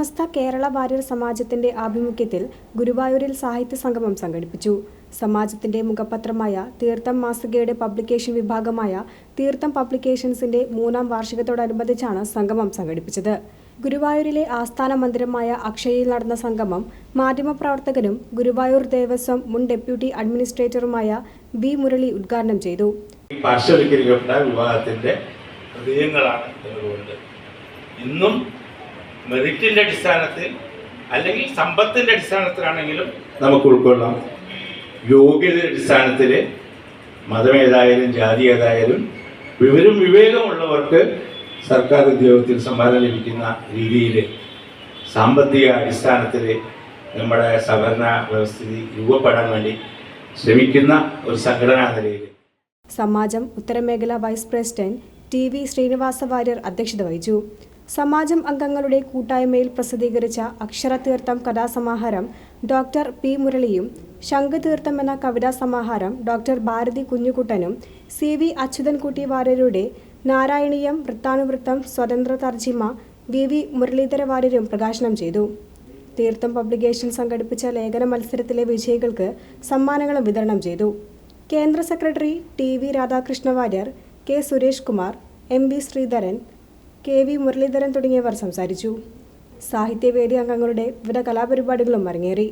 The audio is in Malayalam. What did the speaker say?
സമസ്ത കേരള വാര്യർ സമാജത്തിന്റെ ആഭിമുഖ്യത്തിൽ ഗുരുവായൂരിൽ സാഹിത്യ സംഗമം സംഘടിപ്പിച്ചു. സമാജത്തിന്റെ മുഖപത്രമായ തീർത്ഥം മാസികയുടെ പബ്ലിക്കേഷൻ വിഭാഗമായ തീർത്ഥം പബ്ലിക്കേഷൻസിന്റെ മൂന്നാം വാർഷികത്തോടനുബന്ധിച്ചാണ് സംഗമം സംഘടിപ്പിച്ചത്. ഗുരുവായൂരിലെ ആസ്ഥാന മന്ദിരമായ അക്ഷയയിൽ നടന്ന സംഗമം മാധ്യമപ്രവർത്തകനും ഗുരുവായൂർ ദേവസ്വം മുൻ ഡെപ്യൂട്ടി അഡ്മിനിസ്ട്രേറ്ററുമായ ബി മുരളി ഉദ്ഘാടനം ചെയ്തു. വിഭാഗത്തിന്റെ ഇന്നും മെറിറ്റിന്റെ അടിസ്ഥാനത്തിൽ അല്ലെങ്കിൽ സമ്പത്തിന്റെ അടിസ്ഥാനത്തിലാണെങ്കിലും നമുക്ക് ഉൾക്കൊള്ളാം. യോഗ്യതയുടെ അടിസ്ഥാനത്തിൽ മതമേതായാലും ജാതി ഏതായാലും വിവരം വിവേകമുള്ളവർക്ക് സർക്കാർ ഉദ്യോഗത്തിൽ സംഭാവന ലഭിക്കുന്ന രീതിയിൽ സാമ്പത്തിക അടിസ്ഥാനത്തിൽ നമ്മുടെ സഹകരണ വ്യവസ്ഥിതി രൂപപ്പെടാൻ വേണ്ടി ശ്രമിക്കുന്ന ഒരു സംഘടനാ നിലയിൽ സമാജം ഉത്തരമേഖല vice president T V Srinivasa Warrier അധ്യക്ഷത വഹിച്ചു. സമാജം അംഗങ്ങളുടെ കൂട്ടായ്മയിൽ പ്രസിദ്ധീകരിച്ച അക്ഷരതീർത്ഥം കഥാസമാഹാരം ഡോക്ടർ പി മുരളിയും ശംഖതീർത്ഥം എന്ന കവിതാ സമാഹാരം ഡോക്ടർ ഭാരതി കുഞ്ഞുകുട്ടനും സി വി അച്യുതൻകുട്ടി വാര്യരുടെ നാരായണീയം വൃത്താനുവൃത്തം സ്വതന്ത്ര തർജിമ വി വി മുരളീധര വാര്യരും പ്രകാശനം ചെയ്തു. തീർത്ഥം പബ്ലിക്കേഷൻ സംഘടിപ്പിച്ച ലേഖന മത്സരത്തിലെ വിജയികൾക്ക് സമ്മാനങ്ങളും വിതരണം ചെയ്തു. കേന്ദ്ര secretary T V Radhakrishna Warrier K Suresh Kumar M V Sreedharan K V Muraleedharan തുടങ്ങിയവർ സംസാരിച്ചു. സാഹിത്യവേദി അംഗങ്ങളുടെ വിവിധ കലാപരിപാടികളും അരങ്ങേറി.